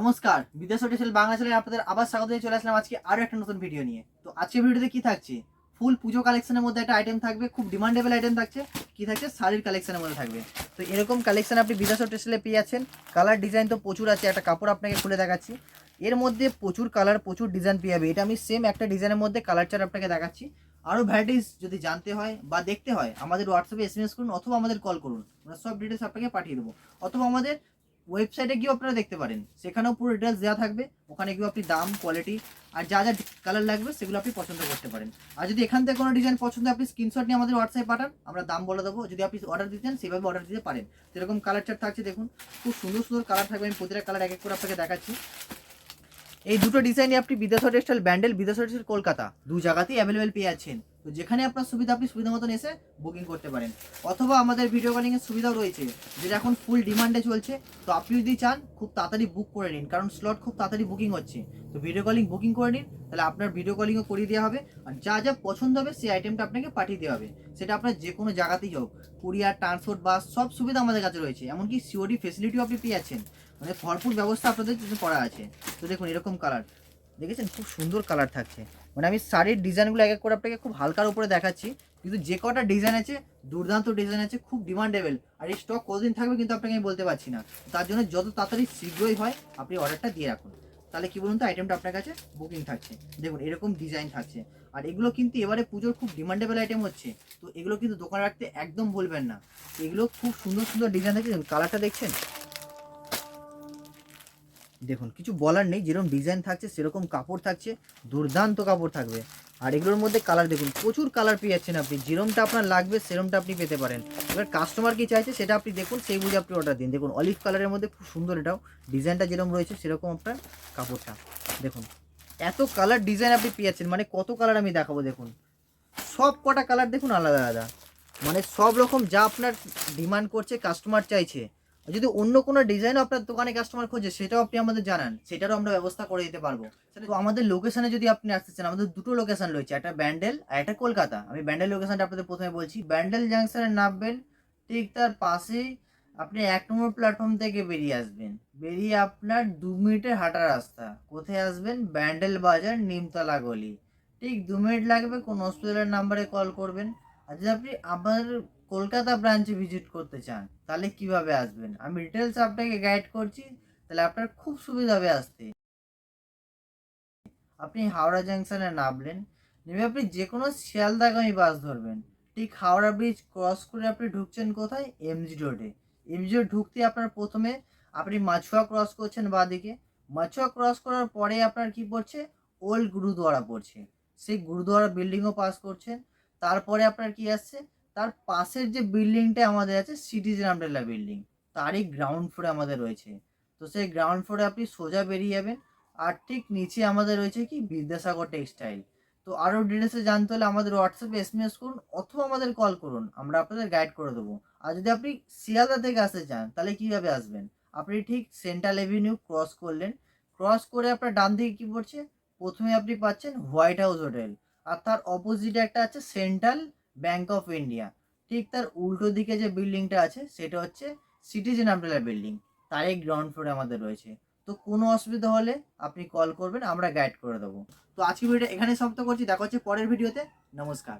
নমস্কার, বিদেশ হোটেল বাংলা চ্যানেলে আপনাদের আবার স্বাগত চলে আসলাম আজকে আরও একটা নতুন ভিডিও নিয়ে। তো আজকে ভিডিওতে কি থাকছে? ফুল পুজো কালেকশনের মধ্যে একটা আইটেম থাকবে, খুব ডিমান্ডেবল আইটেম থাকছে। কি থাকছে? শাড়ির কালেকশনের মধ্যে থাকবে। তো এরকম কালেকশন আপনি বিদেশ হোটেলে পেয়ে যাচ্ছেন। কালার ডিজাইন তো প্রচুর আছে, একটা কাপড় আপনাকে খুলে দেখাচ্ছি। এর মধ্যে প্রচুর কালার প্রচুর ডিজাইন পেয়ে যাবে। এটা আমি সেম একটা ডিজাইনের মধ্যে কালার চার আপনাকে দেখাচ্ছি। আরও ভ্যারাইটিস যদি জানতে হয় বা দেখতে হয়, আমাদের হোয়াটসঅ্যাপে এস এম এস করুন অথবা আমাদের কল করুন। আমরা সব ডিটেলস আপনাকে পাঠিয়ে দেবো। অথবা আমাদের ওয়েবসাইটে গিয়েও আপনারা দেখতে পারেন। সেখানেও পুরো ডিটেলস দেওয়া থাকবে। ওখানে গিয়েও আপনি দাম কোয়ালিটি আর যা যা কালার লাগবে, সেগুলো আপনি পছন্দ করতে পারেন। আর যদি এখান থেকে কোনো ডিজাইন পছন্দ আপনি স্ক্রিনশট নিয়ে আমাদের হোয়াটসঅ্যাপে পাঠান, আমরা দাম বলে দেবো। যদি আপনি অর্ডার দিতে চান, সেভাবে অর্ডার দিতে পারেন। যেরকম কালার চার্ট থাকছে, দেখুন, খুব সুন্দর সুন্দর কালার থাকবে। আমি প্রতিটা কালার এক এক করে আপনাকে দেখাচ্ছি। এই দুটো ডিজাইনই আপনি বিদেশ টেক্সটাইল ব্যান্ডেল বিদেশ টেক্সটাইল কলকাতা। দু জায়গাতেই অ্যাভেলেবেল পেয়ে যাচ্ছেন। তো যেখানে আপনার সুবিধা, আপনি সুবিধা মতন এসে বুকিং করতে পারেন। অথবা আমাদের ভিডিও কলিং এর সুবিধাও রয়েছে, যেটা এখন ফুল ডিমান্ডে চলছে। তো আপনি যদি চান, খুব তাড়াতাড়ি বুক করে নিন, কারণ স্লট খুব তাড়াতাড়ি বুকিং হচ্ছে। তো ভিডিও কলিং বুকিং করে নিন, তাহলে আপনার ভিডিও কলিংও করিয়ে দেওয়া হবে। আর যা যা পছন্দ হবে, সেই আইটেমটা আপনাকে পাঠিয়ে দেওয়া হবে। সেটা আপনার যে কোনো জায়গাতেই হোক কুরিয়ার ট্রান্সপোর্ট বাস সব সুবিধা আমাদের কাছে রয়েছে। এমনকি সিওডি ফেসিলিটিও আপনি পেয়ে যাচ্ছেন। মানে ভরপুর ব্যবস্থা আপনাদের জন্য করা আছে। তো দেখুন, এরকম কালার দেখেছেন? খুব সুন্দর কালার থাকছে। মানে আমি শাড়ির ডিজাইনগুলো এক এক করে আপনাকে খুব হালকার উপরে দেখাচ্ছি। কিন্তু যে কটা ডিজাইন আছে, দুর্দান্ত ডিজাইন আছে, খুব ডিমান্ডেবল আর এই স্টক কতদিন থাকবে কিন্তু আপনাকে আমি বলতে পারছি না। তার জন্য যত তাড়াতাড়ি শীঘ্রই হয়, আপনি অর্ডারটা দিয়ে রাখুন। তাহলে কি বলুন তো আইটেমটা আপনার কাছে বুকিং থাকছে। দেখুন, এরকম ডিজাইন থাকছে। আর এগুলো কিন্তু এবারে পুজোর খুব ডিমান্ডেবল আইটেম হচ্ছে। তো এগুলো কিন্তু দোকানে রাখতে একদম বলবেন না। এগুলো খুব সুন্দর সুন্দর ডিজাইন থাকছে কালারটা দেখছেন? দেখুন, কিছু বলার নেই, যেরকম ডিজাইন থাকছে, সেরকম কাপড় থাকছে, দুর্দান্ত কাপড় থাকবে। আর এগুলোর মধ্যে কালার দেখুন, প্রচুর কালার পেয়ে যাচ্ছেন আপনি, যেরমটা আপনার লাগবে, সেরমটা আপনি পেতে পারেন। এবার কাস্টমার কি চাইছে, সেটা আপনি দেখুন, সেই বুঝে আপনি অর্ডার দিন। দেখুন অলিভ কালারের মধ্যে খুব সুন্দর এটাও ডিজাইনটা যেরকম রয়েছে, সেরকম আপনার কাপড়টা। দেখুন, এত কালার ডিজাইন আপনি পেয়ে যাচ্ছেন মানে কত কালার আমি দেখাবো, দেখুন। সব কটা কালার দেখুন আলাদা আলাদা। মানে সব রকম যা আপনার ডিমান্ড করছে কাস্টমার চাইছে। যদি অন্য কোনো ডিজাইন আপনার দোকানে কাস্টমার খোঁজে, সেটাও আপনি আমাদের জানান, সেটারও আমরা ব্যবস্থা করে দিতে পারব। তো আমাদের লোকেশনে যদি আপনি আসতে চান, আমাদের দুটো লোকেশন রয়েছে, একটা ব্যান্ডেল আর একটা কলকাতা। আমি ব্যান্ডেল লোকেশনটা আপনাদের প্রথমে বলছি। ব্যান্ডেল জাংশনে নামবেন, ঠিক তার পাশেই আপনি এক নম্বর প্ল্যাটফর্ম থেকে বেরিয়ে আসবেন। বেরিয়ে আপনার দু মিনিটের হাঁটা রাস্তা। কোথায় আসবেন? ব্যান্ডেল বাজার, নিমতলা গলি। ঠিক দু মিনিট লাগবে, কোন হসপিটালের নাম্বারে কল করবেন। আর যদি আপনি আমার কলকাতা ব্রাঞ্চে ভিজিট করতে চান, তাহলে কীভাবে আসবেন? আমি ডিটেলস আপনাকে গাইড করছি, তাহলে আপনার খুব সুবিধা হবে আসতে। আপনি হাওড়া জাংশনে নামলেন, নেমে আপনি যে কোনো শিয়ালদাগামী বাস ধরবেন। ঠিক হাওড়া ব্রিজ ক্রস করে আপনি ঢুকছেন কোথায়? এমজি রোডে এমজি রোড ঢুকতে আপনার প্রথমে আপনি মাছুয়া ক্রস করছেন বাঁদিকে। মাছুয়া ক্রস করার পরে আপনার কি পড়ছে? ওল্ড গুরুদুয়ারা পড়ছে। সেই গুরুদুয়ারা বিল্ডিংও পাস করছেন। তারপরে আপনার কি আসছে? তার পাশের যে বিল্ডিংটা আমাদের আছে সিটিজেন আমব্রেলা বিল্ডিং তারই গ্রাউন্ড ফ্লোরে আমাদের রয়েছে। তো সেই গ্রাউন্ড ফ্লোরে আপনি সোজা বেরিয়ে যাবেন, আর ঠিক নিচে আমাদের রয়েছে কি? বিদ্যাসাগর টেক্সটাইল তো আরও ডিটেলসে জানতে হলে আমাদের হোয়াটসঅ্যাপে এসএমএস করুন, অথবা আমাদের কল করুন, আমরা আপনাদের গাইড করে দেবো। আর যদি আপনি শিয়ালদা থেকে আসতে চান, তাহলে কীভাবে আসবেন? আপনি ঠিক সেন্ট্রাল এভিনিউ ক্রস করলেন ক্রস করে আপনার ডান দিকে কী পড়ছে? প্রথমে আপনি পাচ্ছেন হোয়াইট হাউস হোটেল আর তার অপোজিটে একটা আছে সেন্ট্রাল ব্যাংক অফ ইন্ডিয়া ঠিক তার উল্টো দিকে যে বিল্ডিংটা আছে, সেটা হচ্ছে সিটিজেন আমব্রেলা বিল্ডিং তারই গ্রাউন্ড ফ্লোরে আমাদের রয়েছে। তো কোনো অসুবিধা হলে আপনি কল করবেন, আমরা গাইড করে দেবো। তো আজকে ভিডিও এখানে সমাপ্ত করছি। দেখা হচ্ছে পরের ভিডিওতে নমস্কার।